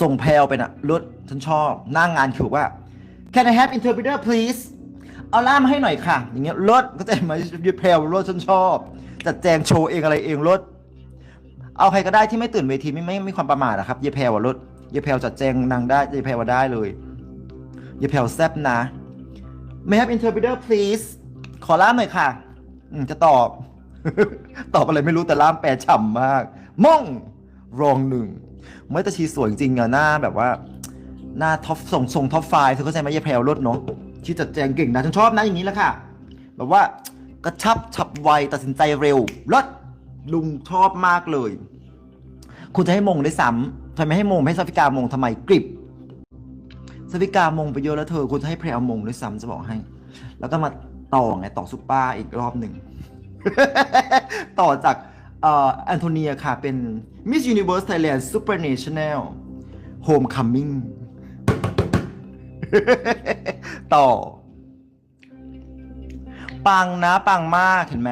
ส่งแพลวไปนะรถฉันชอบหน้างงานคือบอกว่า Can I have interpreter please เอาล่ามาให้หน่อยค่ะ อย่างเงี้ยรถก็จะมายึดแพลวรถฉันชอบจัดแจงโชว์เองอะไรเองรถเอาใครก็ได้ที่ไม่ตื่นเวทีไม่ไม่ไม่มีความประมาทอะครับเยแพลวรถเยแพลวจัดแจงนางได้เยแพลวได้เลยเยแพลวแซบนะ May I have interpreter please ขอล่ามหน่อยค่ะจะตอบ ตอบอะไรไม่รู้แต่ล่ามแปลฉ่ำมาก ม่องรองหนึ่ง ไม่แต่ชีสวยจริงอะหน้าแบบว่า หน้าท็อปส่งส่งท็อปไฟเธอเข้าใจไหมยายแพรวรถเนาะที่จัดแจงเก่งนะฉันชอบนะอย่างนี้แหละค่ะ แบบว่ากระชับฉับไวตัดสินใจเร็วรถลุงชอบมากเลย คุณจะให้มงได้วยซ้ำทำไมให้มงให้ซาฟิกามงทำไมกริบซาฟิกามงไปเยอะแล้วเธอคุณจะให้แพรวมงด้วยซ้ำจะบอกให้ แล้วก็มาต่อไงต่อซุปเปอร์อีกรอบหนึ่ง ต่อจาก แอนโทเนียค่ะเป็น Miss Universe Thailand Super National Homecoming ต่อ ปังนะ ปังมาก เห็นไหม